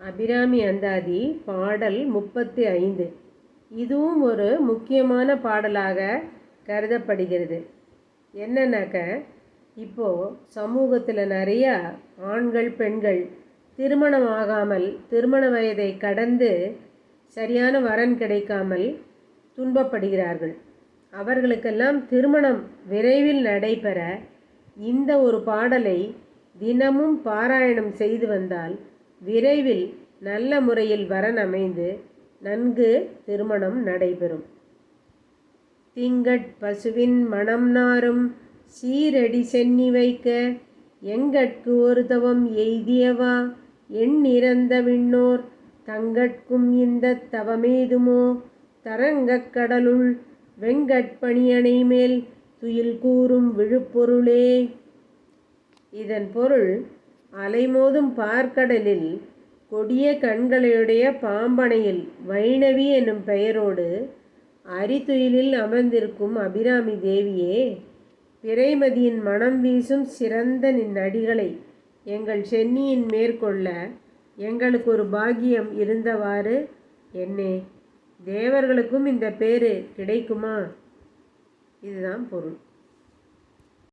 அபிராமி அந்தாதி பாடல் முப்பத்தி ஐந்து. இதுவும் ஒரு முக்கியமான பாடலாக கருதப்படுகிறது. என்னன்னாக்க இப்போது சமூகத்தில் நிறையா ஆண்கள் பெண்கள் திருமணம் ஆகாமல் திருமண வயதை கடந்து சரியான வரன் கிடைக்காமல் துன்பப்படுகிறார்கள். அவர்களுக்கெல்லாம் திருமணம் விரைவில் நடைபெற இந்த ஒரு பாடலை தினமும் பாராயணம் செய்து வந்தால் விரைவில் நல்ல முறையில் வரன் அமைந்து நன்கு திருமணம் நடைபெறும். திங்கட் பசுவின் மணம் நாரும் சீரடி சென்னி வைக்க எங்கட்கு ஒரு தவம் எய்தியவா எண்ணிறந்த விண்ணோர் தங்கட்கும் இந்த தவமேதுமோ? தரங்கக் கடலுள் வெங்கட்பணியணை மேல் துயில் கூறும் விழுப்பொருளே? இதன் பொருள் அலைமோதும் பார்க்கடலில் கொடிய கண்களையுடைய பாம்பனையில் வைணவி என்னும் பெயரோடு அரித்துயிலில் அமர்ந்திருக்கும் அபிராமி தேவியே பிறைமதியின் மனம் வீசும் சிறந்த நின் அடிகளை எங்கள் சென்னியின் மேற்கொள்ள எங்களுக்கு ஒரு பாக்கியம் இருந்தவாறு என்னே தேவர்களுக்கும் இந்த பேரு கிடைக்குமா? இதுதான் பொருள்.